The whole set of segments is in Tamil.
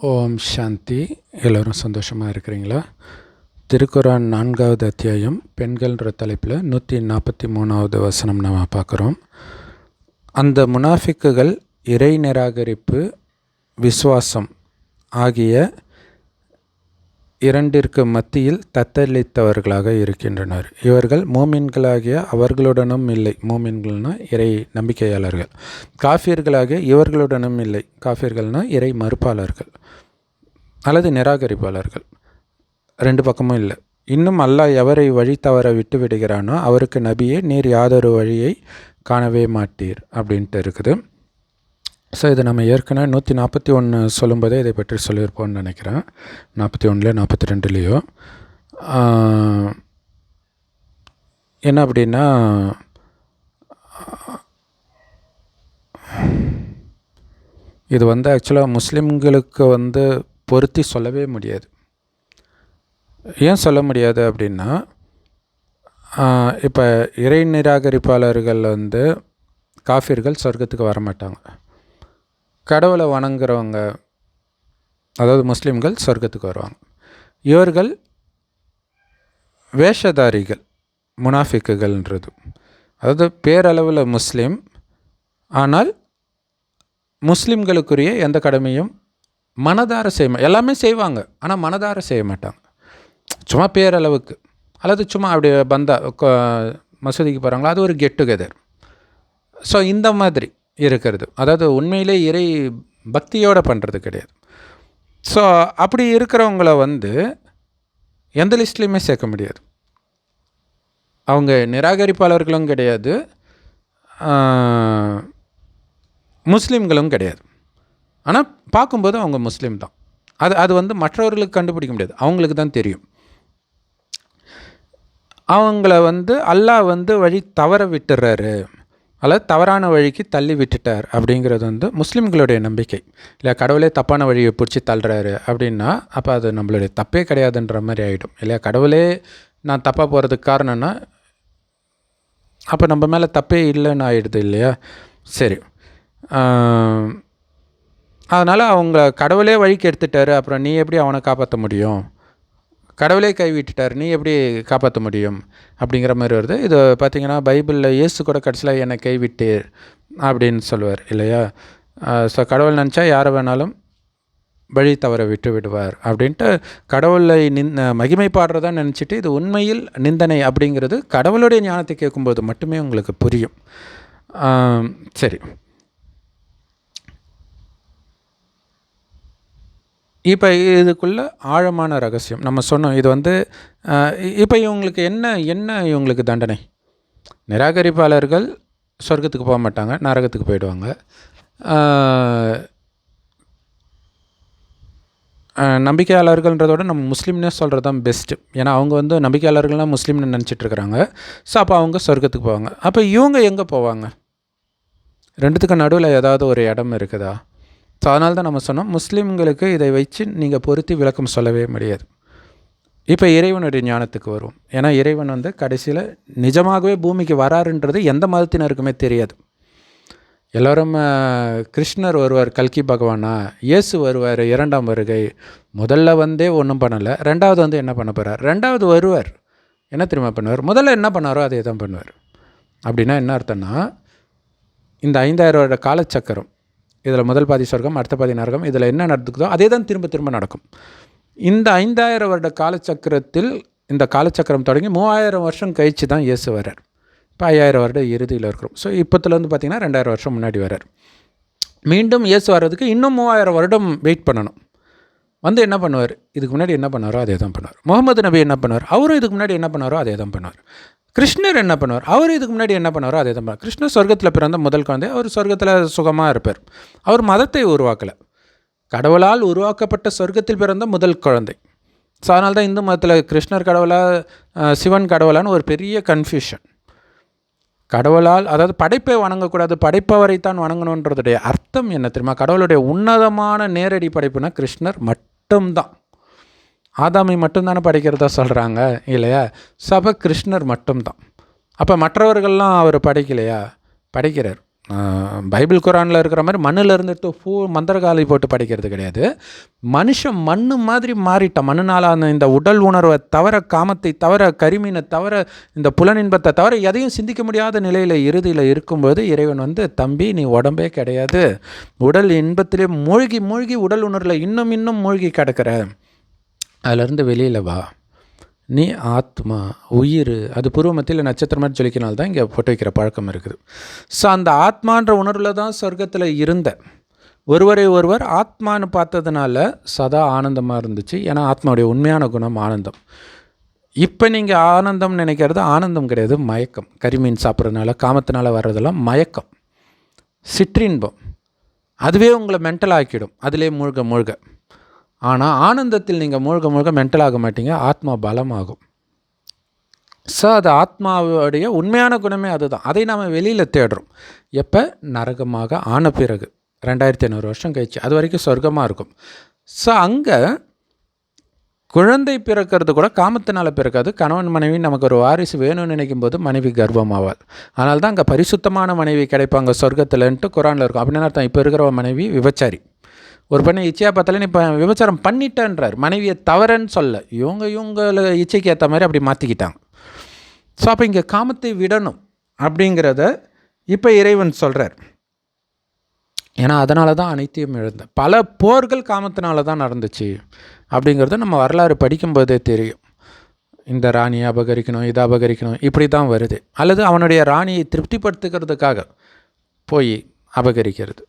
ஓம் சாந்தி. எல்லோரும் சந்தோஷமாக இருக்கிறீங்களா? திருக்குறான் நான்காவது அத்தியாயம் பெண்கள்ன்ற தலைப்பில் நூற்றி நாற்பத்தி மூணாவது வசனம் நம்ம பார்க்குறோம். அந்த முனாஃபிக்குகள் இறை நிராகரிப்பு விசுவாசம் ஆகிய இரண்டிற்கு மத்தியில் தத்தளித்தவர்களாக இருக்கின்றனர். இவர்கள் மூமின்களாகிய அவர்களுடனும் இல்லை. மூமின்கள்னா இறை நம்பிக்கையாளர்கள். காஃபியர்களாகிய இவர்களுடனும் இல்லை. காஃபியர்கள்னா இறை மறுப்பாளர்கள். அல்லது நிராகரிப்பாளர்கள். ரெண்டு பக்கமும் இல்லை. இன்னும் அல்லாஹ் எவரை வழி தவற விட்டு விடுகிறானோ அவருக்கு நபியே நீர் யாதொரு வழியை காணவே மாட்டீர் அப்படின்ட்டு இருக்குது. ஸோ இது நம்ம ஏற்கனவே நூற்றி நாற்பத்தி ஒன்று சொல்லும்போதே இதை பற்றி சொல்லியிருப்போம்னு நினைக்கிறேன். நாற்பத்தி ஒன்றுலையோ நாற்பத்தி ரெண்டுலேயோ. என்ன அப்படின்னா இது வந்து ஆக்சுவலாக முஸ்லீம்களுக்கு வந்து பொருத்தி சொல்லவே முடியாது. ஏன் சொல்ல முடியாது அப்படின்னா இப்போ இறை நிராகரிப்பாளர்கள் வந்து காஃபிர்கள் சொர்க்கத்துக்கு வரமாட்டாங்க. கடவுளை வணங்குறவங்க அதாவது முஸ்லீம்கள் சொர்க்கத்துக்கு வருவாங்க. இவர்கள் வேஷதாரிகள் முனாஃபிக்குகள்ன்றது. அதாவது பேரளவில் முஸ்லீம் ஆனால் முஸ்லீம்களுக்குரிய எந்த கடமையும் மனதார செய்ய எல்லாமே செய்வாங்க. ஆனால் மனதார செய்ய மாட்டாங்க. சும்மா பேரளவுக்கு அல்லது சும்மா அப்படி பந்தா மசூதிக்கு போகிறாங்களோ அது ஒரு கெட் டுகெதர் ஸோ இந்த மாதிரி இருக்கிறது. அதாவது உண்மையிலே இறை பக்தியோடு பண்ணுறது கிடையாது. ஸோ அப்படி இருக்கிறவங்கள வந்து எந்த லிஸ்ட்லேயுமே சேர்க்க முடியாது. அவங்க நிராகரிப்பாளர்களும் கிடையாது. முஸ்லீம்களும் கிடையாது. ஆனால் பார்க்கும்போது அவங்க முஸ்லீம் தான். அது அது வந்து மற்றவர்களுக்கு கண்டுபிடிக்க முடியாது. அவங்களுக்கு தான் தெரியும். அவங்கள வந்து அல்லாஹ் வந்து வழி தவற விட்டுறாரு. அல்லது தவறான வழிக்கு தள்ளி விட்டுட்டார் அப்படிங்கிறது வந்து முஸ்லீம்களுடைய நம்பிக்கை. இல்லை கடவுளே தப்பான வழியை பிடிச்சி தள்ளுறாரு அப்படின்னா அப்போ அது நம்மளுடைய தப்பே கிடையாதுன்ற மாதிரி ஆகிடும் இல்லையா? கடவுளே நான் தப்பாக போகிறதுக்கு காரணம்னா அப்போ நம்ம மேலே தப்பே இல்லைன்னு ஆகிடுது இல்லையா? சரி. அதனால் அவங்க கடவுளே வழிக்கு எடுத்துட்டாரு அப்புறம் நீ எப்படி அவனை காப்பாற்ற முடியும்? கடவுளே கைவிட்டுட்டார் நீ எப்படி காப்பாற்ற முடியும்? அப்படிங்கிற மாதிரி வருது. இது பார்த்திங்கன்னா பைபிளில் இயேசு கூட கடைசியில் என்னை கைவிட்டு அப்படின்னு சொல்லுவார் இல்லையா? ஸோ கடவுள் நினச்சா யாரை வேணாலும் வழி தவற விட்டு விடுவார் அப்படின்ட்டு கடவுளை நின் மகிமை பாடுறதா நினச்சிட்டு இது உண்மையில் நிந்தனை அப்படிங்கிறது கடவுளுடைய ஞானத்தை கேட்கும்போது மட்டுமே உங்களுக்கு புரியும். சரி. இப்போ இதுக்குள்ள ஆழமான ரகசியம். நம்ம சொன்னோம் இது வந்து இப்போ இவங்களுக்கு என்ன என்ன இவங்களுக்கு தண்டனை? நிராகரிப்பாளர்கள் சொர்க்கத்துக்கு போக மாட்டாங்க நரகத்துக்கு போயிடுவாங்க. நம்பிக்கையாளர்கள்ன்றதோட நம்ம முஸ்லீம்னே சொல்கிறது தான் பெஸ்ட்டு ஏன்னா அவங்க வந்து நம்பிக்கையாளர்கள்லாம் முஸ்லீம்னு நினச்சிட்ருக்குறாங்க ஸோ அப்போ அவங்க சொர்க்கத்துக்கு போவாங்க. அப்போ இவங்க எங்கே போவாங்க? ரெண்டுத்துக்கு நடுவில் ஏதாவது ஒரு இடம் இருக்குதா? ஸோ அதனால தான் நம்ம சொன்னோம் முஸ்லீம்களுக்கு இதை வச்சு நீங்கள் பொருத்தி விளக்கம் சொல்லவே முடியாது. இப்போ இறைவனுடைய ஞானத்துக்கு வரும் ஏன்னா இறைவன் வந்து கடைசியில் நிஜமாகவே பூமிக்கு வராருன்றது எந்த மதத்தினருக்குமே தெரியாது. எல்லோரும் கிருஷ்ணர் வருவார் கல்கி பகவானா இயேசு வருவார் இரண்டாம் வருகை முதல்ல வந்தே ஒன்றும் பண்ணலை ரெண்டாவது வந்து என்ன பண்ண போகிறார் ரெண்டாவது வருவார். என்ன திரும்ப பண்ணுவார்? முதல்ல என்ன பண்ணாரோ அதே தான் பண்ணுவார். அப்படின்னா என்ன அர்த்தம்னா இந்த ஐந்தாயிரம் வருட காலச்சக்கரம் இதில் முதல் பாதி சொர்க்கம் அடுத்த பாதி நரகம் இதில் என்ன நடக்குதோ அதே தான் திரும்ப திரும்ப நடக்கும். இந்த ஐந்தாயிரம் வருட காலச்சக்கரத்தில் இந்த காலச்சக்கரம் தொடங்கி மூவாயிரம் வருஷம் கழித்து தான் இயேசு வர்றார். இப்போ ஐயாயிரம் வருட இறுதியில் இருக்கிறோம். ஸோ இப்போத்துலேருந்து பார்த்திங்கன்னா ரெண்டாயிரம் வருஷம் முன்னாடி வரார் மீண்டும் இயேசு வர்றதுக்கு இன்னும் மூவாயிரம் வருடம் வெயிட் பண்ணணும். வந்து என்ன பண்ணுவார்? இதுக்கு முன்னாடி என்ன பண்ணாரோ அதே தான் பண்ணுவார். முகமது நபி என்ன பண்ணுவார்? அவரும் இதுக்கு முன்னாடி என்ன பண்ணாரோ அதே தான் பண்ணுவார். கிருஷ்ணர் என்ன பண்ணுவார்? அவர் இதுக்கு முன்னாடி என்ன பண்ணுவாரோ அதே தான். கிருஷ்ணர் சொர்க்கத்தில் பிறந்த முதல் குழந்தை அவர் சொர்க்கத்தில் சுகமாக இருப்பார். அவர் மதத்தை உருவாக்கலை. கடவுளால் உருவாக்கப்பட்ட சொர்க்கத்தில் பிறந்த முதல் குழந்தை. ஸோ அதனால தான் இந்து மதத்தில் கிருஷ்ணர் கடவுளா சிவன் கடவுளான்னு ஒரு பெரிய கன்ஃபியூஷன் கடவுளால் அதாவது படைப்பை வணங்கக்கூடாது படைப்பவரை தான் வணங்கணுன்றதுடைய அர்த்தம் என்ன தெரியுமா? கடவுளுடைய உன்னதமான நேரடி படைப்புனா கிருஷ்ணர் மட்டும்தான். ஆதாமை மட்டும்தானே படிக்கிறதா சொல்கிறாங்க இல்லையா? சப கிருஷ்ணர் மட்டும்தான். அப்போ மற்றவர்கள்லாம் அவர் படைக்கலையா? படைக்கிறார். பைபிள் குரானில் இருக்கிற மாதிரி மண்ணில் இருந்துட்டு பூ மந்திரகாலை போட்டு படிக்கிறது கிடையாது. மனுஷன் மண்ணு மாதிரி மாறிட்டான். மண்ணுனாலான இந்த உடல் உணர்வை தவிர காமத்தை தவிர கரிமீனை தவிர இந்த புலனின்பத்தை தவிர எதையும் சிந்திக்க முடியாத நிலையில் இறுதியில் இருக்கும்போது இறைவன் வந்து தம்பி நீ உடம்பே கிடையாது. உடல் இன்பத்திலே மூழ்கி மூழ்கி உடல் உணர்வில் இன்னும் இன்னும் மூழ்கி கிடக்கிற. அதிலேருந்து வெளியில் வா. நீ ஆத்மா உயிர் அது பூர்வ மத்தியில் நட்சத்திரம் மாதிரி சொல்லிக்கனால தான் இங்கே போட்டு வைக்கிற பழக்கம் இருக்குது. ஸோ அந்த ஆத்மான்ற உணர்வில் தான் சொர்க்கத்தில் இருந்த. ஒருவரை ஒருவர் ஆத்மான்னு பார்த்ததுனால சதா ஆனந்தமாக இருந்துச்சு. ஏன்னா ஆத்மாவுடைய உண்மையான குணம் ஆனந்தம். இப்போ நீங்கள் ஆனந்தம் நினைக்கிறது ஆனந்தம் கிடையாது மயக்கம். கரிமீன் சாப்பிட்றதுனால காமத்தினால வர்றதெல்லாம் மயக்கம். சிற்றின்பம். அதுவே உங்களை மென்டல் ஆக்கிடும். அதிலே மூழ்க மூழ்க. ஆனால் ஆனந்தத்தில் நீங்கள் மூழ்க மூழ்க மென்டல் ஆக மாட்டீங்க ஆத்மா பலமாகும். ஸோ அது ஆத்மாவுடைய உண்மையான குணமே அதுதான். அதை நாம் வெளியில் தேடுறோம். எப்போ? நரகமாக ஆன பிறகு. ரெண்டாயிரத்தி ஐநூறு வருஷம் கழிச்சு. அது வரைக்கும் சொர்க்கமாக இருக்கும். ஸோ அங்கே குழந்தை பிறக்கிறது கூட காமத்தினால் பிறக்காது. கணவன் மனைவி நமக்கு ஒரு வாரிசு வேணும்னு நினைக்கும் போது மனைவி கர்ப்பமாவாள் அதனால தான் அங்கே பரிசுத்தமான மனைவி கிடைப்பாங்க சொர்க்கத்தில்ன்ட்டு குரானில் இருக்கும். அப்படின்னு அர்த்தம். இப்போ இருக்கிற மனைவி விபச்சாரி. ஒரு பெண்ணை இச்சையாக பார்த்தாலே இப்போ விபச்சாரம் பண்ணிட்டேன்றார். மனைவியை தவறன்னு சொல்ல. இவங்க இவங்கள இச்சைக்கு ஏற்ற மாதிரி அப்படி மாற்றிக்கிட்டாங்க ஸோ அப்போ இங்கே காமத்தை விடணும் அப்படிங்கிறத இப்போ இறைவன் சொல்கிறார் ஏன்னா அதனால தான் அனைத்தையும் இழந்த. பல போர்கள் காமத்தினால தான் நடந்துச்சு அப்படிங்கிறது நம்ம வரலாறு படிக்கும்போதே தெரியும். இந்த ராணியை அபகரிக்கணும் இதை அபகரிக்கணும் இப்படி தான் வருது. அல்லது அவனுடைய ராணியை திருப்திப்படுத்துக்கிறதுக்காக போய் அபகரிக்கிறது.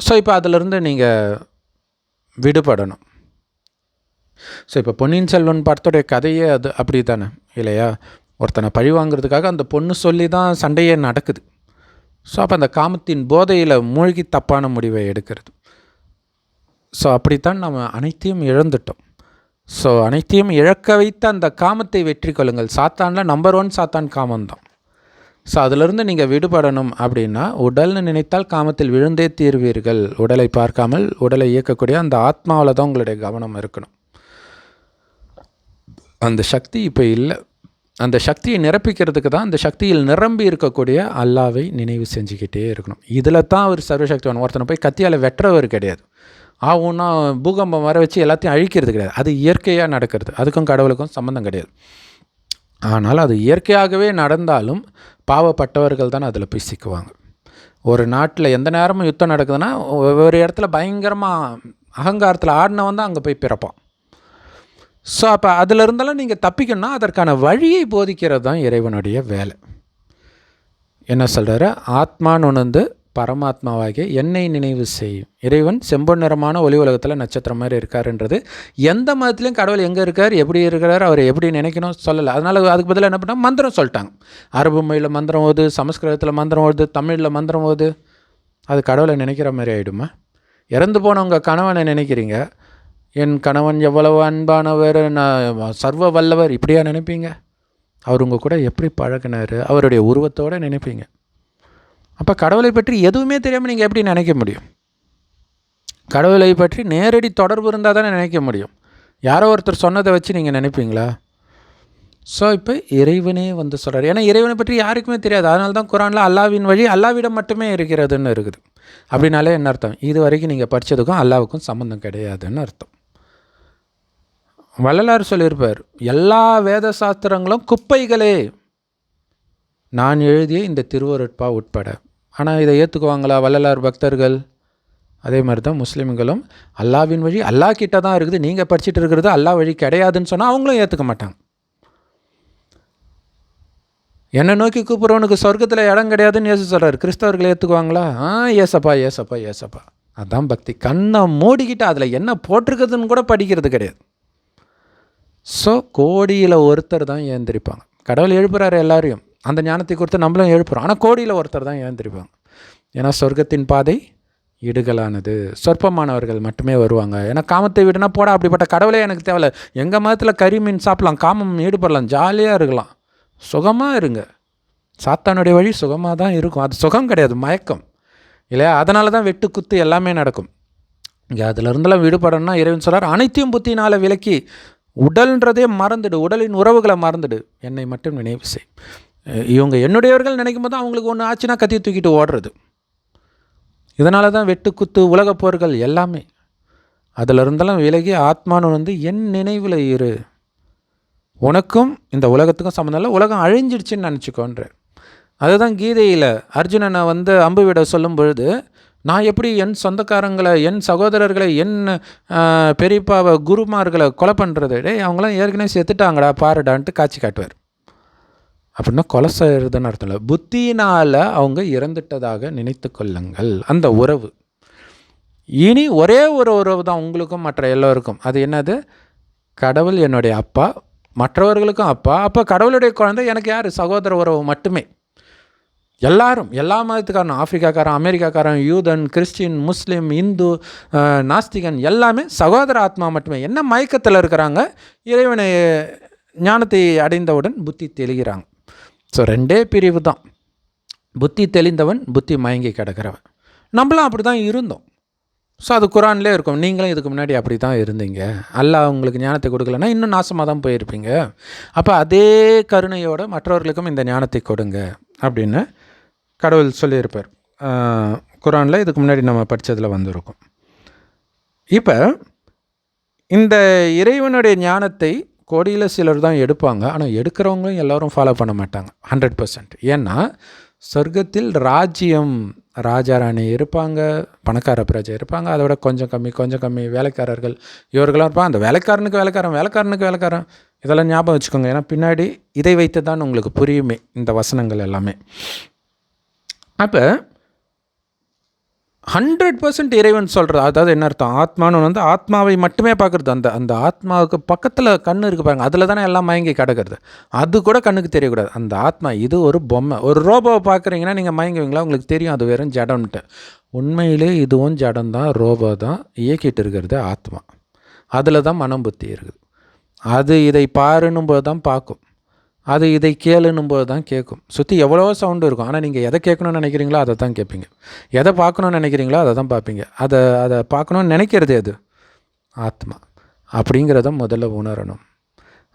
ஸோ இப்போ அதிலிருந்து நீங்கள் விடுபடணும். ஸோ இப்போ பொன்னியின் செல்வன் படத்துடைய கதையே அது அப்படி தானே இல்லையா? ஒருத்தனை பழி வாங்குறதுக்காக அந்த பொண்ணு சொல்லி தான் சண்டையே நடக்குது. ஸோ அப்போ அந்த காமத்தின் போதையில் மூழ்கி தப்பான முடிவை எடுக்கிறது. ஸோ அப்படித்தான் நம்ம அனைத்தையும் இழந்துட்டோம். ஸோ அனைத்தையும் இழக்க வைத்த அந்த காமத்தை வெற்றி கொள்ளுங்கள். சாத்தானில் நம்பர் ஒன் சாத்தான் காமந்தான் ஸோ அதிலிருந்து நீங்கள் விடுபடணும் அப்படின்னா உடல்னு நினைத்தால் காமத்தில் விழுந்தே தீர்வீர்கள். உடலை பார்க்காமல் உடலை இயக்கக்கூடிய அந்த ஆத்மாவில் தான் உங்களுடைய கவனம் இருக்கணும். அந்த சக்தி இப்போ இல்லை. அந்த சக்தியை நிரப்பிக்கிறதுக்கு தான் அந்த சக்தியில் நிரம்பி இருக்கக்கூடிய அல்லாவை நினைவு செஞ்சுக்கிட்டே இருக்கணும். இதில் தான் அவர் சர்வசக்திவான். ஒருத்தனை போய் கத்தியால் வெட்டுறவர் கிடையாது. ஆகும்னா பூகம்பம் வர வச்சு எல்லாத்தையும் அழிக்கிறது கிடையாது. அது இயற்கையாக நடக்கிறது. அதுக்கும் கடவுளுக்கும் சம்மந்தம் கிடையாது. ஆனால் அது இயற்கையாகவே நடந்தாலும் பாவப்பட்டவர்கள் தான் அதில் போய் சிக்குவாங்க. ஒரு நாட்டில் எந்த நேரமும் யுத்தம் நடக்குதுன்னா ஒவ்வொரு இடத்துல பயங்கரமாக அகங்காரத்தில் ஆடினவன் தான் அங்கே போய் பிறப்பான். ஸோ அப்போ அதில் இருந்தாலும் நீங்கள் தப்பிக்கணும்னா அதற்கான வழியை போதிக்கிறது தான் இறைவனுடைய வேலை. என்ன சொல்கிறாரு ஆத்மான்னு உணர்ந்து பரமாத்மாவாகிய என்னை நினைவு செய்யும். இறைவன் செம்பொன் நிறமான ஒளி உலகத்தில் நட்சத்திரம் மாதிரி இருக்காருன்றது. எந்த மதத்துலையும் கடவுள் எங்கே இருக்கார் எப்படி இருக்கிறார் அவரை எப்படி நினைக்கணும் சொல்லலை. அதனால் அதுக்கு பதிலாக என்ன பண்ணால் மந்திரம் சொல்லிட்டாங்க. அரபு மொழியில் மந்திரம் ஓது சமஸ்கிருதத்தில் மந்திரம் ஓது தமிழில் மந்திரம் ஓது. அது கடவுளை நினைக்கிற மாதிரி ஆகிடுமா இறந்து போனவங்க கணவனை நினைக்கிறீங்க? என் கணவன் எவ்வளவு அன்பானவர் நான் சர்வ வல்லவர் இப்படியா நினைப்பீங்க? அவர் உங்கள் கூட எப்படி பழகினார்? அவருடைய உருவத்தோடு நினைப்பீங்க. அப்போ கடவுளை பற்றி எதுவுமே தெரியாமல் நீங்கள் எப்படி நினைக்க முடியும்? கடவுளை பற்றி நேரடி தொடர்பு இருந்தால் தானே நினைக்க முடியும். யாரோ ஒருத்தர் சொன்னதை வச்சு நீங்கள் நினைப்பீங்களா? ஸோ இப்போ இறைவனே வந்து சொல்கிறார் ஏன்னா இறைவனை பற்றி யாருக்குமே தெரியாது. அதனால தான் குரானில் அல்லாவின் வழி அல்லாவிடம் மட்டுமே இருக்கிறதுன்னு இருக்குது. அப்படின்னாலே என்ன அர்த்தம்? இது வரைக்கும் நீங்கள் படித்ததுக்கும் அல்லாவுக்கும் சம்மந்தம் கிடையாதுன்னு அர்த்தம். வள்ளலார் சொல்லியிருப்பார் எல்லா வேத சாஸ்திரங்களும் குப்பைகளே. நான் எழுதிய இந்த திருவருட்பா உட்பட. ஆனால் இதை ஏற்றுக்குவாங்களா வள்ளலார் பக்தர்கள்? அதே மாதிரி தான் முஸ்லீம்களும் அல்லாவின் வழி அல்லா கிட்ட தான் இருக்குது. நீங்கள் படிச்சுட்டு இருக்கிறது அல்லா வழி கிடையாதுன்னு சொன்னால் அவங்களும் ஏற்றுக்க மாட்டாங்க. என்னை நோக்கி கூப்பிட்றவனுக்கு சொர்க்கத்தில் இடம் கிடையாதுன்னு ஏசு சொல்கிறார் கிறிஸ்தவர்கள் ஏற்றுக்குவாங்களா ஆ ஏசப்பா ஏசப்பா ஏசப்பா. அதான் பக்தி. கண்ணை மூடிக்கிட்டு அதில் என்ன போட்டிருக்குதுன்னு கூட படிக்கிறது கிடையாது. ஸோ கோடியில் ஒருத்தர் தான் ஏந்திரிப்பாங்க. கடவுள் எழுப்புறாரு எல்லாரையும். அந்த ஞானத்தை கொடுத்து நம்மளும் எழுப்புறோம். ஆனால் கோடியில் ஒருத்தர் தான் ஏந்திரிப்பாங்க ஏன்னா சொர்க்கத்தின் பாதை இடுகளானது சொற்பமானவர்கள் மட்டுமே வருவாங்க. ஏன்னா காமத்தை விடுனா போட அப்படிப்பட்ட கடவுளே எனக்கு தேவையில்ல. எங்கள் மதத்தில் கறி மீன் சாப்பிட்லாம் காமம் ஈடுபடலாம் ஜாலியாக இருக்கலாம். சுகமாக இருங்க. சாத்தானுடைய வழி சுகமாக தான் இருக்கும். அது சுகம் கிடையாது மயக்கம். இல்லையா? அதனால தான் வெட்டு குத்து எல்லாமே நடக்கும். இங்கே அதிலிருந்தெல்லாம் விடுபடணும்னா இறைவன் சொல்கிறார் அனைத்தையும் புத்தினால் விலக்கி உடல்ன்றதே மறந்துடு. உடலின் உறவுகளை மறந்துடு. என்னை மட்டும் நினைவு செய். இவங்க என்னுடையவர்கள் நினைக்கும் போது அவங்களுக்கு ஒன்று ஆச்சுன்னா கத்தியை தூக்கிட்டு ஓடுறது. இதனால தான் வெட்டுக்குத்து உலகப் போர்கள் எல்லாமே. அதில் இருந்தெல்லாம் விலகி ஆத்மானு வந்து என் நினைவில் இரு. உனக்கும் இந்த உலகத்துக்கும் சம்மந்தம் இல்லை உலகம் அழிஞ்சிடுச்சுன்னு நினச்சிக்கோன்ற. அதுதான் கீதையில் அர்ஜுனனை வந்து அம்பு விட சொல்லும் பொழுது நான் எப்படி என் சொந்தக்காரங்களை என் சகோதரர்களை என் பெரியப்பாவை குருமார்களை கொலை பண்ணுறது அவங்களாம் ஏற்கனவே செத்துட்டாங்கடா பாருடான்ட்டு காட்சி காட்டுவார். அப்படின்னா கொலை செய்கிறதுன்னு அர்த்தம் இல்லை. புத்தியினால் அவங்க இறந்துட்டதாக நினைத்து கொள்ளுங்கள். அந்த உறவு. இனி ஒரே ஒரு உறவு தான் உங்களுக்கும் மற்ற எல்லோருக்கும். அது என்னது? கடவுள் என்னுடைய அப்பா மற்றவர்களுக்கும் அப்பா. அப்போ கடவுளுடைய குழந்தை எனக்கு யார்? சகோதர உறவு மட்டுமே. எல்லாரும் எல்லா மதத்துக்காரனும் ஆப்பிரிக்காக்காரன் அமெரிக்காக்காரன் யூதன் கிறிஸ்டின் முஸ்லீம் இந்து நாஸ்திகன் எல்லாமே சகோதர ஆத்மா மட்டுமே. என்ன மயக்கத்தில் இருக்கிறாங்க? இறைவனை ஞானத்தை அடைந்தவுடன் புத்தி தெளிகிறாங்க. ஸோ ரெண்டே பிரிவு தான். புத்தி தெளிந்தவன் புத்தி மயங்கி கிடக்கிறவன். நம்மளும் அப்படி தான் இருந்தோம். ஸோ அது குரான்லேயே இருக்கும். நீங்களும் இதுக்கு முன்னாடி அப்படி தான் இருந்தீங்க. அல்லாஹ் உங்களுக்கு ஞானத்தை கொடுக்கலன்னா இன்னும் நாசமாக தான் போயிருப்பீங்க. அப்போ அதே கருணையோட மற்றவர்களுக்கும் இந்த ஞானத்தை கொடுங்க அப்படின்னு கடவுள் சொல்லியிருப்பார். குரானில் இதுக்கு முன்னாடி நம்ம படித்ததில் வந்திருக்கும். இப்போ இந்த இறைவனுடைய ஞானத்தை கோடியில் சிலர் தான் எடுப்பாங்க. ஆனால் எடுக்கிறவங்களும் எல்லோரும் ஃபாலோ பண்ண மாட்டாங்க. ஹண்ட்ரட் பர்சன்ட் ஏன்னா சொர்க்கத்தில் ராஜ்யம் ராஜாராணி இருப்பாங்க பணக்கார பிரஜை இருப்பாங்க. அதை விட கொஞ்சம் கம்மி கொஞ்சம் கம்மி வேலைக்காரர்கள் இவர்களாம் இருப்பாங்க. அந்த வேலைக்காரனுக்கு வேலைக்காரன் வேலைக்காரனுக்கு வேலைக்காரன். இதெல்லாம் ஞாபகம் வச்சுக்கோங்க. ஏன்னா பின்னாடி இதை வைத்து தான் உங்களுக்கு புரியுமே இந்த வசனங்கள் எல்லாமே. அப்போ ஹண்ட்ரட் பர்சன்ட் இறைவன் சொல்கிறது அதாவது என்ன அர்த்தம்? ஆத்மான்னு வந்து ஆத்மாவை மட்டுமே பார்க்குறது. அந்த அந்த ஆத்மாவுக்கு பக்கத்தில் கண் இருக்குது பாருங்க அதில் தானே எல்லாம் மயங்கி கிடக்கிறது. அது கூட கண்ணுக்கு தெரியக்கூடாது. அந்த ஆத்மா இது ஒரு பொம்மை. ஒரு ரோபோவை பார்க்குறீங்கன்னா நீங்கள் மயங்குவீங்களா? உங்களுக்கு தெரியும் அது வெறும் ஜடம்ன்ட்டு. உண்மையிலே இதுவும் ஜடம் தான் ரோபோ தான் இயக்கிட்டு இருக்கிறது ஆத்மா. அதில் தான் மனம் புத்தி இருக்குது. அது இதை பாருன்னும் போது தான் பார்க்கும். அது இதை கேளுன்னும் போது தான் கேட்கும். சுற்றி எவ்வளோ சவுண்டு இருக்கும். ஆனால் நீங்கள் எதை கேட்கணும்னு நினைக்கிறீங்களோ அதை தான் கேட்பீங்க. எதை பார்க்கணும்னு நினைக்கிறீங்களோ அதை தான் பார்ப்பீங்க. அதை அதை பார்க்கணும்னு நினைக்கிறது அது. ஆத்மா. அப்படிங்கிறத முதல்ல உணரணும்.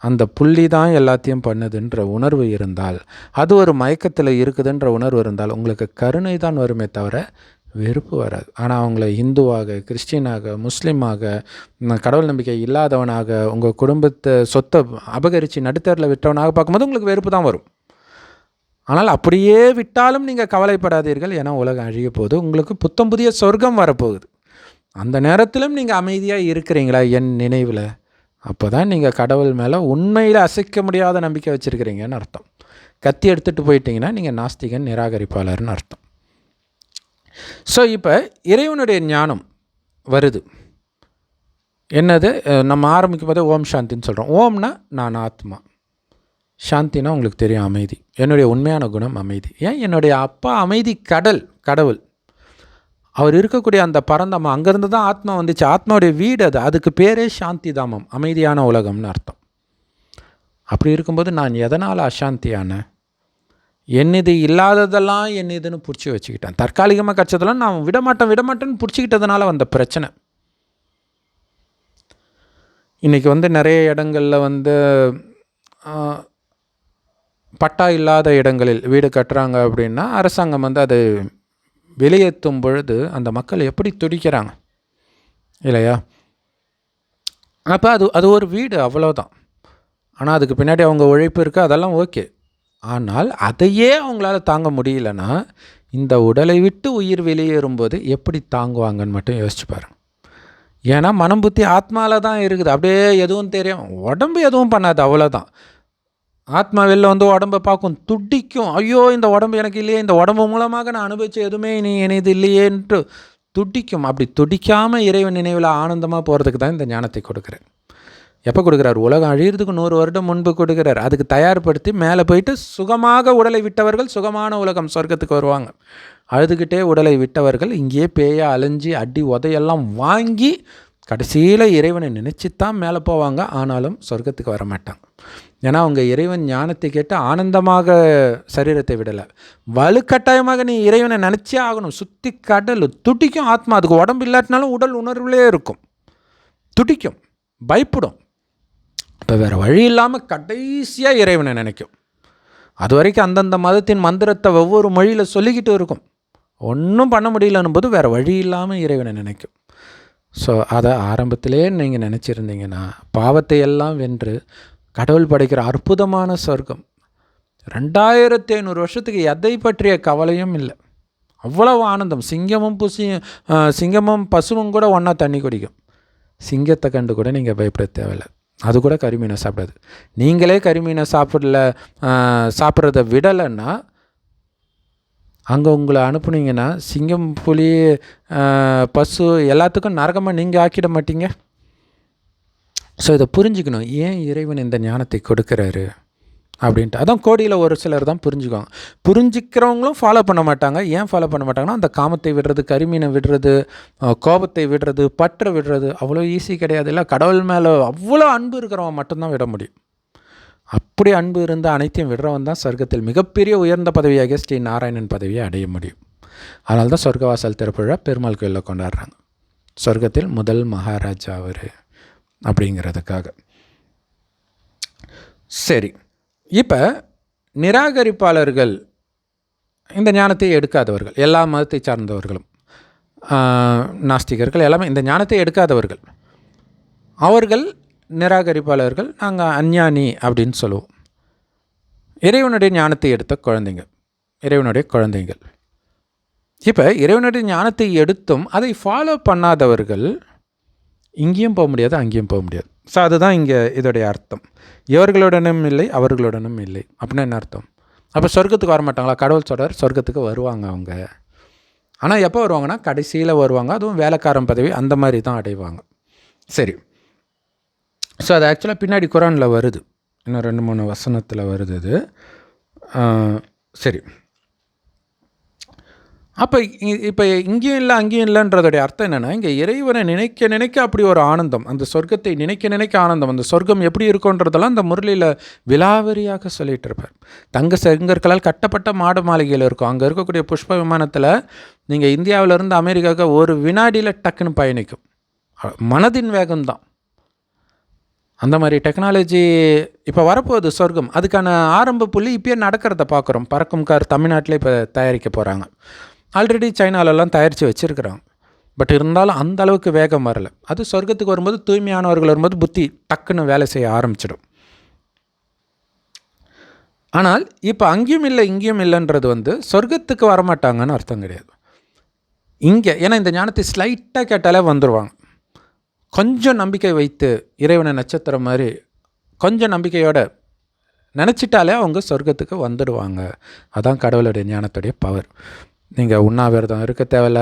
அந்த புள்ளி தான் எல்லாத்தையும் பண்ணுதுன்ற உணர்வு இருந்தால் அது ஒரு மயக்கத்தில் இருக்குதுன்ற உணர்வு இருந்தால் உங்களுக்கு கருணை தான் வருமே தவிர வெறுப்பு வராது. ஆனால் அவங்கள இந்துவாக கிறிஸ்டியனாக முஸ்லீமாக கடவுள் நம்பிக்கை இல்லாதவனாக உங்கள் குடும்பத்தை சொத்தை அபகரித்து நடுத்தரில் விட்டவனாக பார்க்கும்போது உங்களுக்கு வெறுப்பு தான் வரும். ஆனால் அப்படியே விட்டாலும் நீங்கள் கவலைப்படாதீர்கள். ஏன்னா உலகம் அழிய போது உங்களுக்கு புத்தம் புதிய சொர்க்கம் வரப்போகுது. அந்த நேரத்திலும் நீங்கள் அமைதியாக இருக்கிறீங்களா? என் நினைவில். அப்போ தான் நீங்கள் கடவுள் மேலே உண்மையில் அசைக்க முடியாத நம்பிக்கை வச்சுருக்கிறீங்கன்னு அர்த்தம். கத்தி எடுத்துகிட்டு போயிட்டீங்கன்னா நீங்கள் நாஸ்திகன் நிராகரிப்பாளர்னு அர்த்தம். ஸோ இப்போ இறைவனுடைய ஞானம் வருது. என்னது? நம்ம ஆரம்பிக்கும் போதே ஓம் சாந்தின்னு சொல்கிறோம் ஓம்னா நான் ஆத்மா. சாந்தினா உங்களுக்கு தெரியும் அமைதி. என்னுடைய உண்மையான குணம் அமைதி. ஏன்? என்னுடைய அப்பா அமைதி கடல் கடவுள். அவர் இருக்கக்கூடிய அந்த பரந்தம் அங்கேருந்து தான் ஆத்மா வந்துச்சு. ஆத்மாவுடைய வீடு அது. அதுக்கு பேரே சாந்தி தாமம் அமைதியான உலகம்னு அர்த்தம். அப்படி இருக்கும்போது நான் எதனால் அசாந்தியான என்னது இல்லாததெல்லாம் என்னதுன்னு பிடிச்சி வச்சுக்கிட்டேன். தற்காலிகமாக கிடச்சதெல்லாம் நான் விடமாட்டேன் விடமாட்டேன்னு பிடிச்சிக்கிட்டதுனால வந்த பிரச்சனை. இன்றைக்கி வந்து நிறைய இடங்களில் வந்து பட்டா இல்லாத இடங்களில் வீடு கட்டுறாங்க அப்படின்னா அரசாங்கம் வந்து அது வெளியேற்றும் பொழுது அந்த மக்கள் எப்படி துடிக்கிறாங்க? இல்லையா? அப்போ அது அது ஒரு வீடு அவ்வளோதான் ஆனால் அதுக்கு பின்னாடி அவங்க உழைப்பு இருக்குது அதெல்லாம் ஓகே. ஆனால் அதையே அவங்களால தாங்க முடியலன்னா இந்த உடலை விட்டு உயிர் வெளியேறும்போது எப்படி தாங்குவாங்கன்னு மட்டும் யோசிச்சு பாருங்க. ஏன்னா மனம் புத்தி ஆத்மாவில் தான் இருக்குது. அப்படியே எதுவும் தெரியும் உடம்பு எதுவும் பண்ணாது அவ்வளோதான் ஆத்மா வெளில வந்து உடம்பை பார்க்கும் துடிக்கும். ஐயோ இந்த உடம்பு எனக்கு இல்லையே இந்த உடம்பு மூலமாக நான் அனுபவிச்ச எதுவுமே நீ எனது இல்லையேன்ட்டு துடிக்கும். அப்படி துடிக்காமல் இறைவன் நினைவில் ஆனந்தமாக போகிறதுக்கு தான் இந்த ஞானத்தை கொடுக்குறேன். எப்போ கொடுக்குறாரு? உலகம் அழியிறதுக்கு நூறு வருடம் முன்பு கொடுக்குறார். அதுக்கு தயார்படுத்தி மேலே போயிட்டு சுகமாக உடலை விட்டவர்கள் சுகமான உலகம் சொர்க்கத்துக்கு வருவாங்க. அழுதுகிட்டே உடலை விட்டவர்கள் இங்கேயே பேயா அலைஞ்சி அடி உதையெல்லாம் வாங்கி கடைசியில் இறைவனை நினச்சித்தான் மேலே போவாங்க. ஆனாலும் சொர்க்கத்துக்கு வர மாட்டாங்க. ஏன்னா அவங்க இறைவன் ஞானத்தை கேட்டு ஆனந்தமாக சரீரத்தை விடலை. வலுக்கட்டாயமாக நீ இறைவனை நினச்சே ஆகணும். சுற்றி கடல் துடிக்கும் ஆத்மா. அதுக்கு உடம்பு இல்லாட்டினாலும் உடல் உணர்வுலே இருக்கும். துடிக்கும் பயப்படும். இப்போ வேறு வழி இல்லாமல் கடைசியாக இறைவனை நினைக்கும். அது வரைக்கும் அந்தந்த மதத்தின் மந்திரத்தை ஒவ்வொரு மொழியில் சொல்லிக்கிட்டு இருக்கும். ஒன்றும் பண்ண முடியலன்னும் போது வேறு வழி இல்லாமல் இறைவனை நினைக்கும். ஸோ அதை ஆரம்பத்திலே நீங்கள் நினச்சிருந்தீங்கன்னா பாவத்தை எல்லாம் வென்று கடவுள் படைக்கிற அற்புதமான சொர்க்கம். ரெண்டாயிரத்தி ஐநூறு வருஷத்துக்கு எதை பற்றிய கவலையும் இல்லை. அவ்வளவு ஆனந்தம். சிங்கமும் புசி சிங்கமும் பசுவும் கூட ஒன்றா தண்ணி குடிக்கும். சிங்கத்தை கண்டு கூட நீங்கள் பயப்பட தேவையில்லை. அது கூட கரிமீனை சாப்பிடாது. நீங்களே கரிமீனை சாப்பிடல சாப்பிட்றத விடலைன்னா அங்கே உங்களை அனுப்புனீங்கன்னா சிங்கம் புலி பசு எல்லாத்துக்கும் நரகமாக நீங்கள் ஆக்கிட மாட்டீங்க? ஸோ இதை புரிஞ்சுக்கணும். ஏன் இறைவன் இந்த ஞானத்தை கொடுக்குறாரு? அப்படின்ட்டு. அதான் கோடியில் ஒரு சிலர் தான் புரிஞ்சுக்குவாங்க. புரிஞ்சுக்கிறவங்களும் ஃபாலோ பண்ண மாட்டாங்க. ஏன் ஃபாலோ பண்ண மாட்டாங்கன்னா அந்த காமத்தை விடுறது கரிமீனை விடுறது கோபத்தை விடுறது பற்றை விடுறது அவ்வளோ ஈஸி கிடையாது. இல்லை கடவுள் மேலே அவ்வளோ அன்பு இருக்கிறவன் மட்டும்தான் விட முடியும். அப்படி அன்பு இருந்த அனைத்தையும் விடுறவன் தான் சொர்க்கத்தில் மிகப்பெரிய உயர்ந்த பதவியாக ஸ்ரீ நாராயணன் பதவியை அடைய முடியும். அதனால தான் சொர்க்கவாசல் திருப்பிழா பெருமாள் கோயிலில் கொண்டாடுறாங்க. சொர்க்கத்தில் முதல் மகாராஜா அவர் அப்படிங்கிறதுக்காக. சரி. இப்போ நிராகரிப்பாளர்கள் இந்த ஞானத்தை எடுக்காதவர்கள் எல்லா மதத்தை சார்ந்தவர்களும் நாஸ்திகர்கள் எல்லாமே இந்த ஞானத்தை எடுக்காதவர்கள். அவர்கள் நிராகரிப்பாளர்கள் நாங்கள் அஞ்ஞானி அப்படின்னு சொல்லுவோம். இறைவனுடைய ஞானத்தை எடுத்த குழந்தைங்க இறைவனுடைய குழந்தைகள். இப்போ இறைவனுடைய ஞானத்தை எடுத்தும் அதை ஃபாலோ பண்ணாதவர்கள் இங்கேயும் போக முடியாது அங்கேயும் போக முடியாது. ஸோ அதுதான் இங்கே இதோடைய அர்த்தம். இவர்களுடனும் இல்லை அவர்களுடனும் இல்லை. அப்படின்னா என்ன அர்த்தம்? அப்போ சொர்க்கத்துக்கு வர மாட்டாங்களா கடவுள் சொல்கிறார் சொர்க்கத்துக்கு வருவாங்க அவங்க. ஆனால் எப்போ வருவாங்கன்னா? கடைசியில் வருவாங்க. அதுவும் வேலைக்காரன் பதவி அந்த மாதிரி தான் அடைவாங்க. சரி. ஸோ அது ஆக்சுவலாக பின்னாடி குரானில் வருது. இன்னும் ரெண்டு மூணு வசனத்தில் வருது அது சரி. அப்போ இப்போ இங்கேயும் இல்லை அங்கேயும் இல்லைன்றதோடைய அர்த்தம் என்னென்னா இங்கே இறைவனை நினைக்க நினைக்க அப்படி ஒரு ஆனந்தம் அந்த சொர்க்கத்தை நினைக்க நினைக்க ஆனந்தம் அந்த சொர்க்கம் எப்படி இருக்குன்றதெல்லாம் அந்த முரளியில் விலாவரியாக சொல்லிகிட்டு இருப்பார். தங்க செங்கற்களால் கட்டப்பட்ட மாட மாளிகையில் இருக்கும். அங்கே இருக்கக்கூடிய புஷ்ப விமானத்தில் நீங்கள் இந்தியாவிலேருந்து அமெரிக்காவுக்கு ஒரு வினாடியில் டக்குன்னு பயணிக்கும். மனதின் வேகம்தான். அந்த மாதிரி டெக்னாலஜி இப்போ வரப்போகுது சொர்க்கம். அதுக்கான ஆரம்ப புள்ளி இப்பயே நடக்கிறத பார்க்குறோம் பறக்கும் கார் தமிழ்நாட்டிலே இப்போ தயாரிக்க போகிறாங்க ஆல்ரெடி சைனாலெல்லாம் தயாரித்து வச்சுருக்குறாங்க பட் இருந்தாலும் அந்த அளவுக்கு வேகம் வரலை. அது சொர்க்கத்துக்கு வரும்போது தூய்மையானவர்கள் வரும்போது புத்தி டக்குன்னு வேலை செய்ய ஆரம்பிச்சிடும். ஆனால் இப்போ அங்கேயும் இல்லை இங்கேயும் இல்லைன்றது வந்து சொர்க்கத்துக்கு வரமாட்டாங்கன்னு அர்த்தம் கிடையாது. இங்கே ஏன்னா இந்த ஞானத்தை ஸ்லைட்டாக கேட்டாலே வந்துடுவாங்க கொஞ்சம் நம்பிக்கை வைத்து இறைவனை நட்சத்திரம் மாதிரி கொஞ்சம் நம்பிக்கையோட நினச்சிட்டாலே அவங்க சொர்க்கத்துக்கு வந்துடுவாங்க. அதான் கடவுளுடைய ஞானத்துடைய பவர் நீங்கள் உண்ணாவிரதம் இருக்க தேவையில்ல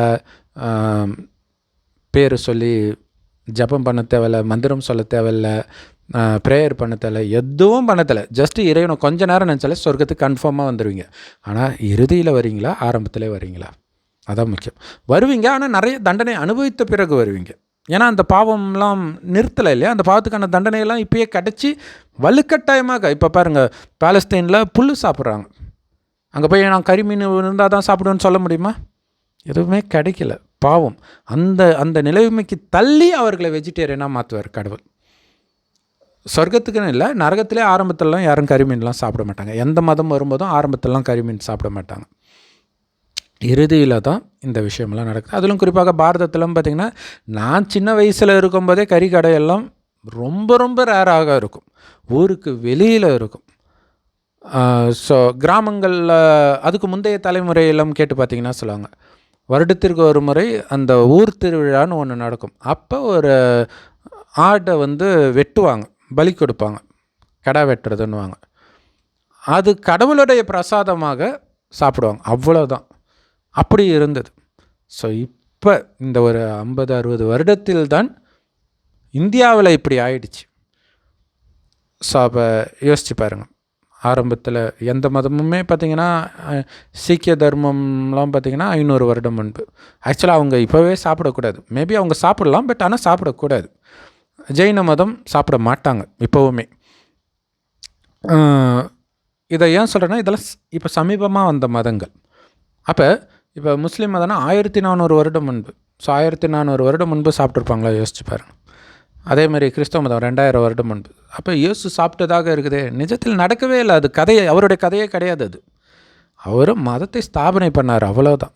பேர் சொல்லி ஜெபம் பண்ண தேவையில்ல மந்திரம் சொல்ல தேவையில்ல ப்ரேயர் பண்ண தேவையில்ல எதுவும் பண்ண தேவை ஜஸ்ட் இறைவனை கொஞ்ச நேரம் நினச்சாலே சொர்க்கத்துக்கு கன்ஃபார்மாக வந்துடுவீங்க ஆனால் இறுதியில் வரீங்களா? ஆரம்பத்திலே வரீங்களா? அதான் முக்கியம். வருவீங்க ஆனால் நிறைய தண்டனை அனுபவித்த பிறகு வருவீங்க. ஏன்னா அந்த பாவம்லாம் நிறுத்தலை இல்லையா? அந்த பாவத்துக்கான தண்டனையெல்லாம் இப்போயே கிடச்சி வலுக்கட்டாயமாக இப்போ பாருங்கள் பாலஸ்தீனில் புல் சாப்பிட்றாங்க. அங்கே போய் நான் கறிமீன் இருந்தால் தான் சாப்பிடுவேன்னு சொல்ல முடியுமா? எதுவுமே கிடைக்கல. பாவம். அந்த அந்த நிலைமைக்கு தள்ளி அவர்களை வெஜிடேரியனாக மாற்றுவார் கடவுள். சொர்க்கத்துக்குன்னு இல்லை நரகத்திலே ஆரம்பத்திலலாம் யாரும் கறிமீன்லாம் சாப்பிட மாட்டாங்க. எந்த மதம் வரும்போதும் ஆரம்பத்திலலாம் கறிமீன் சாப்பிட மாட்டாங்க. இறுதியில் தான் இந்த விஷயம்லாம் நடக்குது. அதிலும் குறிப்பாக பாரதத்திலும் பார்த்திங்கன்னா நான் சின்ன வயசில் இருக்கும்போதே கறி கடையெல்லாம் ரொம்ப ரொம்ப ரேராக இருக்கும். ஊருக்கு வெளியில் இருக்கும். ஸோ கிராமங்களில் அதுக்கு முந்தைய தலைமுறையெல்லாம் கேட்டு பார்த்தீங்கன்னா சொல்லுவாங்க. வருடத்திற்கு ஒரு முறை அந்த ஊர் திருவிழான்னு ஒன்று நடக்கும். அப்போ ஒரு ஆடை வந்து வெட்டுவாங்க பலி கொடுப்பாங்க கடா வெட்டுறதுன்னுவாங்க. அது கடவுளுடைய பிரசாதமாக சாப்பிடுவாங்க அவ்வளோதான் அப்படி இருந்தது. ஸோ இப்போ இந்த ஒரு ஐம்பது அறுபது வருடத்தில் தான் இந்தியாவில் இப்படி ஆயிடுச்சு. ஸோ அப்போ யோசிச்சு பாருங்கள் ஆரம்பத்தில் எந்த மதமுமே பார்த்திங்கன்னா சீக்கிய தர்மம்லாம் பார்த்திங்கன்னா ஐநூறு வருடம் முன்பு. ஆக்சுவலாக அவங்க இப்போவே சாப்பிடக்கூடாது. மேபி அவங்க சாப்பிடலாம் பட் ஆனால் சாப்பிடக்கூடாது. ஜெயின மதம் சாப்பிட மாட்டாங்க இப்போவுமே. இதை ஏன் சொல்கிறேன்னா இதெல்லாம் இப்போ சமீபமாக வந்த மதங்கள். அப்போ இப்போ முஸ்லீம் மதம்னா ஆயிரத்தி நானூறு வருடம் முன்பு. ஸோ ஆயிரத்தி நானூறு வருடம் முன்பு சாப்பிட்ருப்பாங்களா யோசிச்சு பாருங்கள் அதே மாதிரி கிறிஸ்தவ மதம் ரெண்டாயிரம் வருடம் முன்பு. அப்போ இயேசு சாப்பிட்டதாக இருக்குதே. நிஜத்தில் நடக்கவே இல்லை. அது கதையை அவருடைய கதையே கிடையாது அது. அவர் மதத்தை ஸ்தாபனை பண்ணார். அவ்வளோதான்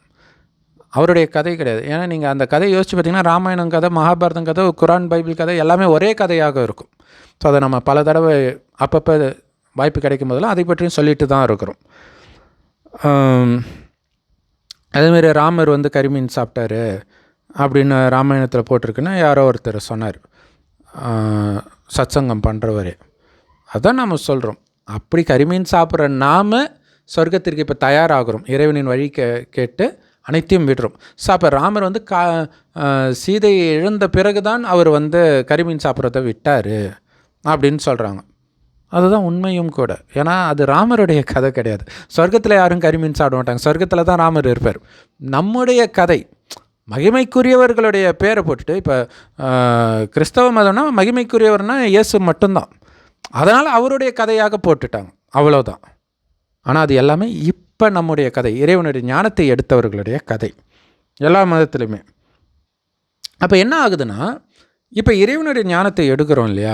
அவருடைய கதை கிடையாது. ஏன்னா நீங்கள் அந்த கதையை யோசிச்சு பார்த்தீங்கன்னா ராமாயணம் கதை மகாபாரதம் கதை குரான் பைபிள் கதை எல்லாமே ஒரே கதையாக இருக்கும். ஸோ அதை நம்ம பல தடவை அப்பப்போ வாய்ப்பு கிடைக்கும் போதெல்லாம் அதை பற்றியும் சொல்லிட்டு தான் இருக்கிறோம். அதேமாரி ராமர் வந்து கரிமீன் சாப்பிட்டாரு அப்படின்னு ராமாயணத்தில் போட்டிருக்குன்னு யாரோ ஒருத்தர் சொன்னார். சத்சங்கம் பண்ணுறவர் அதான் நம்ம சொல்கிறோம் அப்படி கரிமீன் சாப்பிட்ற நாம் சொர்க்கத்திற்கு இப்போ தயாராகிறோம். இறைவனின் வழி கே கேட்டு அனைத்தையும் விடுறோம். ஸோ அப்போ ராமர் வந்து கா சீதையை இழந்த பிறகு தான் அவர் வந்து கரிமீன் சாப்பிட்றத விட்டார் அப்படின்னு சொல்கிறாங்க அதுதான் உண்மையும் கூட. ஏன்னா அது ராமருடைய கதை கிடையாது. சொர்க்கத்தில் யாரும் கரிமீன் சாப்பிட மாட்டாங்க. சொர்க்கத்தில் தான் ராமர் இருப்பார். நம்முடைய கதை மகிமைக்குரியவர்களுடைய பேரை போட்டுட்டு இப்போ கிறிஸ்தவ மதம்னா மகிமைக்குரியவர்னா இயேசு மட்டும்தான். அதனால் அவருடைய கதையாக போட்டுட்டாங்க. அவ்வளோதான் ஆனால் அது எல்லாமே இப்போ நம்முடைய கதை இறைவனுடைய ஞானத்தை எடுத்தவர்களுடைய கதை. எல்லா மதத்துலையுமே அப்போ என்ன ஆகுதுன்னா இப்போ இறைவனுடைய ஞானத்தை எடுக்கிறோம் இல்லையா?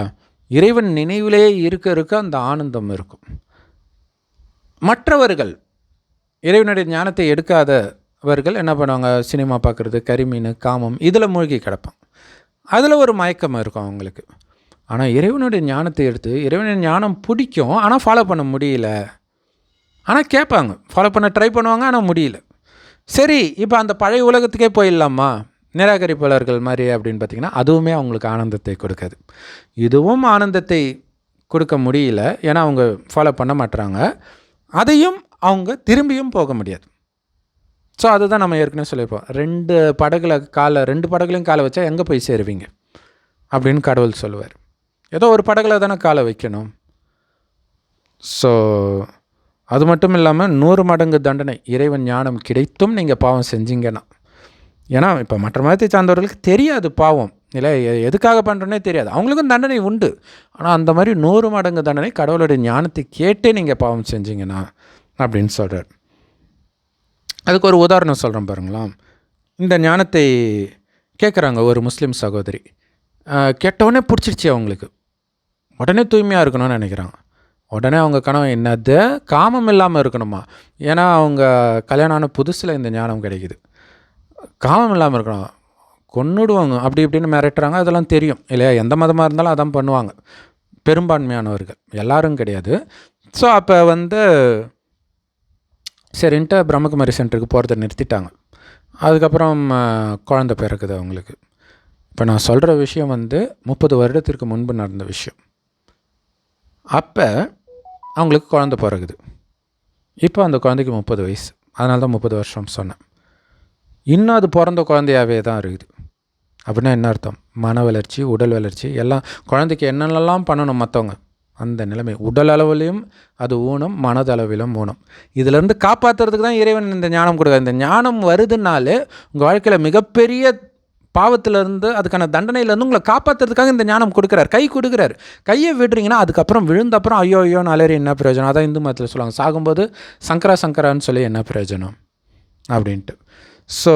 இறைவன் நினைவிலே இருக்க இருக்க அந்த ஆனந்தம் இருக்கும். மற்றவர்கள் இறைவனுடைய ஞானத்தை எடுக்காத இவர்கள் என்ன பண்ணுவாங்க? சினிமா பார்க்குறது கரிமீன் காமம் இதில் மூழ்கி கிடப்பான். அதில் ஒரு மயக்கம் இருக்கும் அவங்களுக்கு. ஆனால் இறைவனுடைய ஞானத்தை எடுத்து இறைவனுடைய ஞானம் பிடிக்கும் ஆனால் ஃபாலோ பண்ண முடியல. ஆனால் கேட்பாங்க. ஃபாலோ பண்ண ட்ரை பண்ணுவாங்க ஆனால் முடியல. சரி இப்போ அந்த பழைய உலகத்துக்கே போயிடலாமா? நிராகரிப்பாளர்கள் மாதிரி அப்படின்னு பார்த்தீங்கன்னா அதுவுமே அவங்களுக்கு ஆனந்தத்தை கொடுக்காது. இதுவும் ஆனந்தத்தை கொடுக்க முடியல. ஏன்னா அவங்க ஃபாலோ பண்ண மாட்டுறாங்க அதையும் அவங்க திரும்பியும் போக முடியாது. ஸோ அதுதான் நம்ம ஏற்கனவே சொல்லியிருப்போம். ரெண்டு படகுல காலை ரெண்டு படகுலையும் காலை வச்சா எங்கே போய் சேருவீங்க? அப்படின்னு கடவுள் சொல்லுவார். ஏதோ ஒரு படகுல தானே காலை வைக்கணும். ஸோ அது மட்டும் இல்லாமல் நூறு மடங்கு தண்டனை இறைவன் ஞானம் கிடைத்தும் நீங்கள் பாவம் செஞ்சீங்கன்னா. ஏன்னா இப்போ மற்ற மதத்தை சார்ந்தவர்களுக்கு தெரியாது பாவம். இல்லை எ- எதுக்காக பண்ணுறோன்னே தெரியாது. அவங்களுக்கும் தண்டனை உண்டு. ஆனால் அந்த மாதிரி நூறு மடங்கு தண்டனை கடவுளுடைய ஞானத்தை கேட்டே நீங்கள் பாவம் செஞ்சீங்கன்னா அப்படின்னு சொல்கிறார் அதுக்கு ஒரு உதாரணம் சொல்கிறேன் பாருங்களேன். இந்த ஞானத்தை கேட்குறாங்க ஒரு முஸ்லீம் சகோதரி. ஆஹ் கேட்டவுடனே பிடிச்சிருச்சு அவங்களுக்கு. உடனே தூய்மையாக இருக்கணும்னு நினைக்கிறாங்க உடனே அவங்க கனவு என்னது? காமம் இல்லாமல் இருக்கணுமா? ஏன்னா அவங்க கல்யாணம் ஆன புதுசில் இந்த ஞானம் கிடைக்குது. காமம் இல்லாமல் இருக்கணும். கொன்னுடுவாங்க. அப்படி இப்படின்னு மிரட்டுறாங்க. அதெல்லாம் தெரியும். இல்லையா? எந்த மதமாக இருந்தாலும் அதான் பண்ணுவாங்க. பெரும்பான்மையானவர்கள். எல்லாரும் கிடையாது. ஸோ அப்போ வந்து சரின்ட்டு பிரம்மகுமாரி சென்டருக்கு போகிறத நிறுத்திட்டாங்க. அதுக்கப்புறம் குழந்த பிறக்குது அவங்களுக்கு. இப்போ நான் சொல்கிற விஷயம் வந்து முப்பது வருடத்திற்கு முன்பு நடந்த விஷயம். அப்போ அவங்களுக்கு குழந்த பிறகுது. இப்போ அந்த குழந்தைக்கு முப்பது வயசு. அதனால தான் முப்பது வருஷம் சொன்னேன். இன்னும் அது பிறந்த குழந்தையாகவே தான் இருக்குது. அப்படின்னா என்ன அர்த்தம்? மன வளர்ச்சி உடல் வளர்ச்சி எல்லாம் குழந்தைக்கு என்னென்னலாம் பண்ணணும் மற்றவங்க அந்த நிலைமை. உடல் அளவிலும் அது ஊனம் மனதளவிலும் ஊனம். இதிலேருந்து காப்பாற்றுறதுக்கு தான் இறைவன் இந்த ஞானம் கொடுக்குறார். இந்த ஞானம் வருதுனாலே உங்கள் வாழ்க்கையில் மிகப்பெரிய பாவத்திலேருந்து அதுக்கான தண்டனையிலேருந்து உங்களை காப்பாற்றுறதுக்காக இந்த ஞானம் கொடுக்குறார். கை கொடுக்குறார். கையை விடுறீங்கன்னா அதுக்கப்புறம் விழுந்த அப்புறம் ஐயோ ஐயோ நாளேரி என்ன பிரயோஜனம்? அதான் இந்து மதத்தில் சொல்லுவாங்க. சாகும்போது சங்கரா சங்கரான்னு சொல்லி என்ன பிரயோஜனம்? அப்படின்ட்டு. ஸோ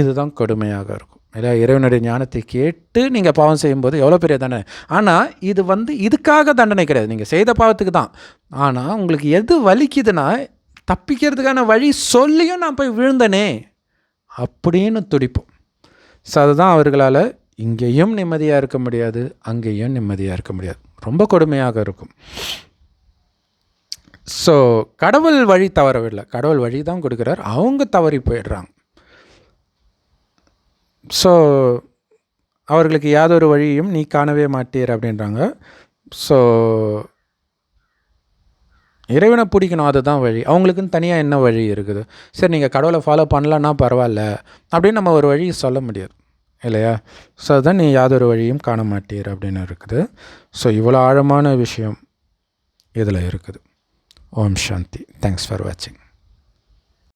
இதுதான் கொடுமையாக இருக்கும். இல்லை இறைவனுடைய ஞானத்தை கேட்டு நீங்கள் பாவம் செய்யும்போது எவ்வளோ பெரிய தண்டனை? ஆனால் இது வந்து இதுக்காக தண்டனை கிடையாது. நீங்கள் செய்த பாவத்துக்கு தான். ஆனால் உங்களுக்கு எது வலிக்குதுன்னா தப்பிக்கிறதுக்கான வழி சொல்லியும் நான் போய் விழுந்தனே அப்படின்னு துடிப்போம். ஸோ அதுதான் அவர்களால் இங்கேயும் நிம்மதியாக இருக்க முடியாது அங்கேயும் நிம்மதியாக இருக்க முடியாது. ரொம்ப கொடுமையாக இருக்கும். ஸோ கடவுள் வழி தவறவில்லை. கடவுள் வழி தான் கொடுக்குறார். அவங்க தவறி போயிடுறாங்க. ஸோ அவர்களுக்கு யாதொரு வழியும் நீ காணவே மாட்டீர் அப்படின்றாங்க. ஸோ இறைவனை பிடிக்கணும் அதுதான் வழி. அவங்களுக்குன்னு தனியாக என்ன வழி இருக்குது? சரி நீங்கள் கடவுளை ஃபாலோ பண்ணலன்னா பரவாயில்ல அப்படின்னு நம்ம ஒரு வழி சொல்ல முடியாது. இல்லையா? ஸோ அதுதான் நீ யாதொரு வழியும் காண மாட்டீர் அப்படின்னு இருக்குது. ஸோ இவ்வளோ ஆழமான விஷயம் இதில் இருக்குது. ஓம் சாந்தி. தேங்க்ஸ் ஃபார் வாட்சிங்